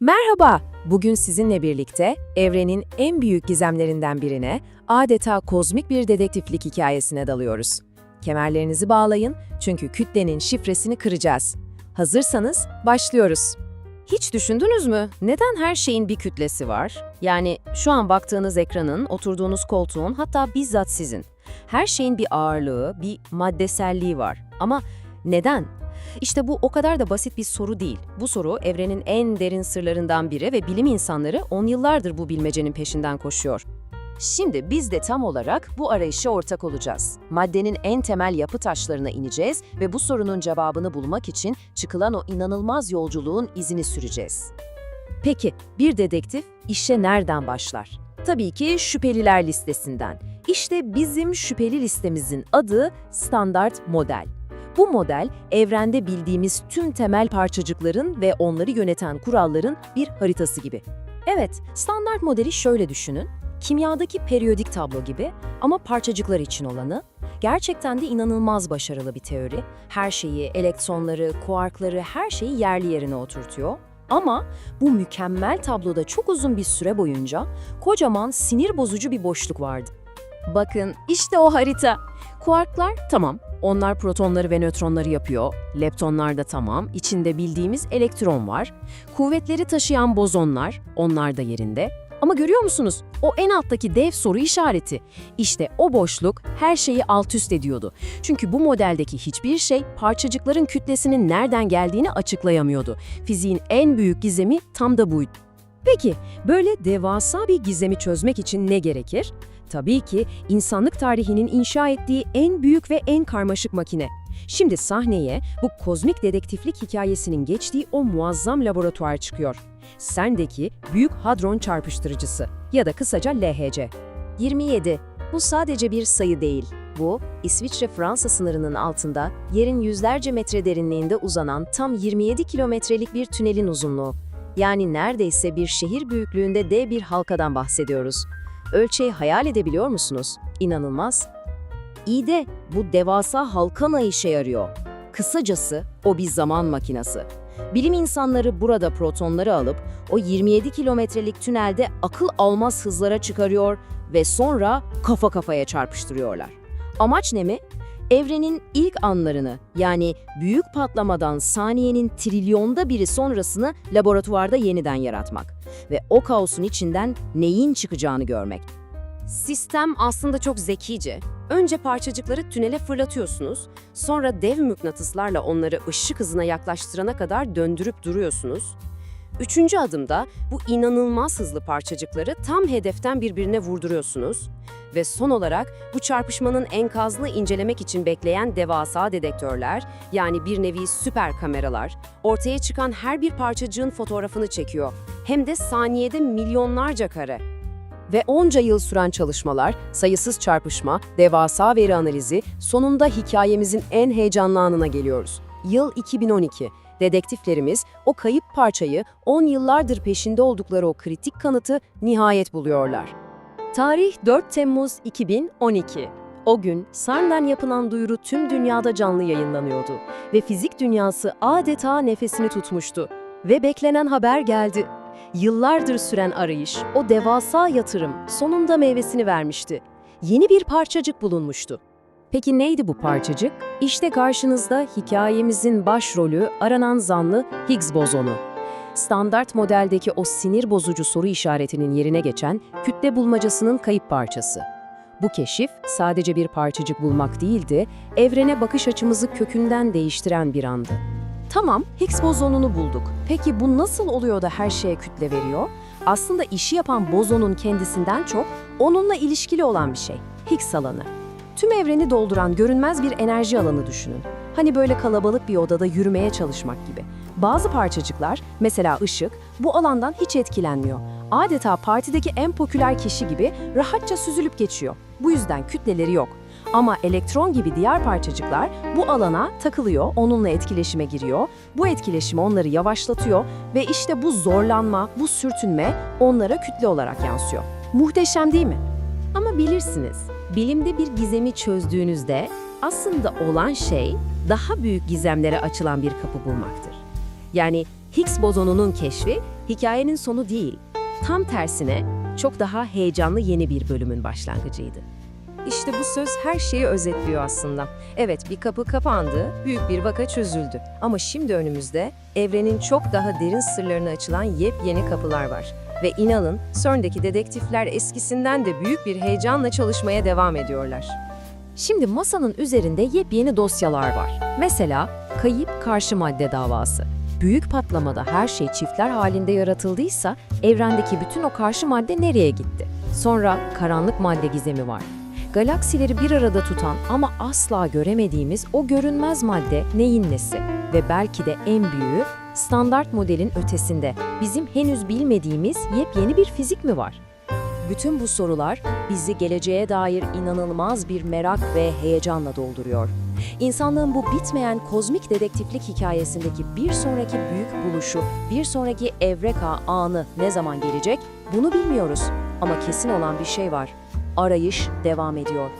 Merhaba, bugün sizinle birlikte evrenin en büyük gizemlerinden birine, adeta kozmik bir dedektiflik hikayesine dalıyoruz. Kemerlerinizi bağlayın çünkü kütlenin şifresini kıracağız. Hazırsanız başlıyoruz. Hiç düşündünüz mü? Neden her şeyin bir kütlesi var? Yani şu an baktığınız ekranın, oturduğunuz koltuğun hatta bizzat sizin. Her şeyin bir ağırlığı, bir maddeselliği var. Ama neden? İşte bu o kadar da basit bir soru değil. Bu soru evrenin en derin sırlarından biri ve bilim insanları on yıllardır bu bilmecenin peşinden koşuyor. Şimdi biz de tam olarak bu arayışa ortak olacağız. Maddenin en temel yapı taşlarına ineceğiz ve bu sorunun cevabını bulmak için çıkılan o inanılmaz yolculuğun izini süreceğiz. Peki, bir dedektif işe nereden başlar? Tabii ki şüpheliler listesinden. İşte bizim şüpheli listemizin adı standart model. Bu model, evrende bildiğimiz tüm temel parçacıkların ve onları yöneten kuralların bir haritası gibi. Evet, standart modeli şöyle düşünün. Kimyadaki periyodik tablo gibi ama parçacıklar için olanı. Gerçekten de inanılmaz başarılı bir teori. Her şeyi, elektronları, kuarkları, her şeyi yerli yerine oturtuyor. Ama bu mükemmel tabloda çok uzun bir süre boyunca kocaman sinir bozucu bir boşluk vardı. Bakın işte o harita. Kuarklar tamam, onlar protonları ve nötronları yapıyor. Leptonlar da tamam, içinde bildiğimiz elektron var. Kuvvetleri taşıyan bozonlar, onlar da yerinde. Ama görüyor musunuz? O en alttaki dev soru işareti. İşte o boşluk her şeyi alt üst ediyordu. Çünkü bu modeldeki hiçbir şey parçacıkların kütlesinin nereden geldiğini açıklayamıyordu. Fiziğin en büyük gizemi tam da buydu. Peki, böyle devasa bir gizemi çözmek için ne gerekir? Tabii ki insanlık tarihinin inşa ettiği en büyük ve en karmaşık makine. Şimdi sahneye bu kozmik dedektiflik hikayesinin geçtiği o muazzam laboratuvar çıkıyor. CERN'deki Büyük Hadron Çarpıştırıcısı ya da kısaca LHC. 27. Bu sadece bir sayı değil. Bu, İsviçre-Fransa sınırının altında, yerin yüzlerce metre derinliğinde uzanan tam 27 kilometrelik bir tünelin uzunluğu. Yani neredeyse bir şehir büyüklüğünde dev bir halkadan bahsediyoruz. Ölçeği hayal edebiliyor musunuz? İnanılmaz. İyi de bu devasa halka ne işe yarıyor? Kısacası o bir zaman makinesi. Bilim insanları burada protonları alıp o 27 kilometrelik tünelde akıl almaz hızlara çıkarıyor ve sonra kafa kafaya çarpıştırıyorlar. Amaç ne mi? Evrenin ilk anlarını yani büyük patlamadan saniyenin trilyonda biri sonrasını laboratuvarda yeniden yaratmak ve o kaosun içinden neyin çıkacağını görmek. Sistem aslında çok zekice. Önce parçacıkları tünele fırlatıyorsunuz, sonra dev mıknatıslarla onları ışık hızına yaklaştırana kadar döndürüp duruyorsunuz. Üçüncü adımda bu inanılmaz hızlı parçacıkları tam hedeften birbirine vurduruyorsunuz. Ve son olarak bu çarpışmanın enkazını incelemek için bekleyen devasa dedektörler, yani bir nevi süper kameralar, ortaya çıkan her bir parçacığın fotoğrafını çekiyor. Hem de saniyede milyonlarca kare. Ve onca yıl süren çalışmalar, sayısız çarpışma, devasa veri analizi, sonunda hikayemizin en heyecanlı anına geliyoruz. Yıl 2012. Dedektiflerimiz o kayıp parçayı 10 yıllardır peşinde oldukları o kritik kanıtı nihayet buluyorlar. Tarih 4 Temmuz 2012. O gün CERN'den yapılan duyuru tüm dünyada canlı yayınlanıyordu ve fizik dünyası adeta nefesini tutmuştu. Ve beklenen haber geldi. Yıllardır süren arayış, o devasa yatırım sonunda meyvesini vermişti. Yeni bir parçacık bulunmuştu. Peki neydi bu parçacık? İşte karşınızda hikayemizin başrolü aranan zanlı Higgs bozonu. Standart modeldeki o sinir bozucu soru işaretinin yerine geçen kütle bulmacasının kayıp parçası. Bu keşif sadece bir parçacık bulmak değildi, evrene bakış açımızı kökünden değiştiren bir andı. Tamam, Higgs bozonunu bulduk. Peki bu nasıl oluyor da her şeye kütle veriyor? Aslında işi yapan bozonun kendisinden çok onunla ilişkili olan bir şey. Higgs alanı. Tüm evreni dolduran görünmez bir enerji alanı düşünün. Hani böyle kalabalık bir odada yürümeye çalışmak gibi. Bazı parçacıklar, mesela ışık, bu alandan hiç etkilenmiyor. Adeta partideki en popüler kişi gibi rahatça süzülüp geçiyor. Bu yüzden kütleleri yok. Ama elektron gibi diğer parçacıklar bu alana takılıyor, onunla etkileşime giriyor. Bu etkileşim onları yavaşlatıyor ve işte bu zorlanma, bu sürtünme onlara kütle olarak yansıyor. Muhteşem değil mi? Ama bilirsiniz, bilimde bir gizemi çözdüğünüzde aslında olan şey daha büyük gizemlere açılan bir kapı bulmaktır. Yani Higgs bozonunun keşfi hikayenin sonu değil, tam tersine çok daha heyecanlı yeni bir bölümün başlangıcıydı. İşte bu söz her şeyi özetliyor aslında. Evet bir kapı kapandı, büyük bir vaka çözüldü. Ama şimdi önümüzde evrenin çok daha derin sırlarına açılan yepyeni kapılar var. Ve inanın CERN'deki dedektifler eskisinden de büyük bir heyecanla çalışmaya devam ediyorlar. Şimdi masanın üzerinde yepyeni dosyalar var. Mesela kayıp karşı madde davası. Büyük patlamada her şey çiftler halinde yaratıldıysa evrendeki bütün o karşı madde nereye gitti? Sonra karanlık madde gizemi var. Galaksileri bir arada tutan ama asla göremediğimiz o görünmez madde neyin nesi? Ve belki de en büyüğü standart modelin ötesinde bizim henüz bilmediğimiz yepyeni bir fizik mi var? Bütün bu sorular bizi geleceğe dair inanılmaz bir merak ve heyecanla dolduruyor. İnsanlığın bu bitmeyen kozmik dedektiflik hikayesindeki bir sonraki büyük buluşu, bir sonraki evreka anı ne zaman gelecek bunu bilmiyoruz. Ama kesin olan bir şey var. Arayış devam ediyor.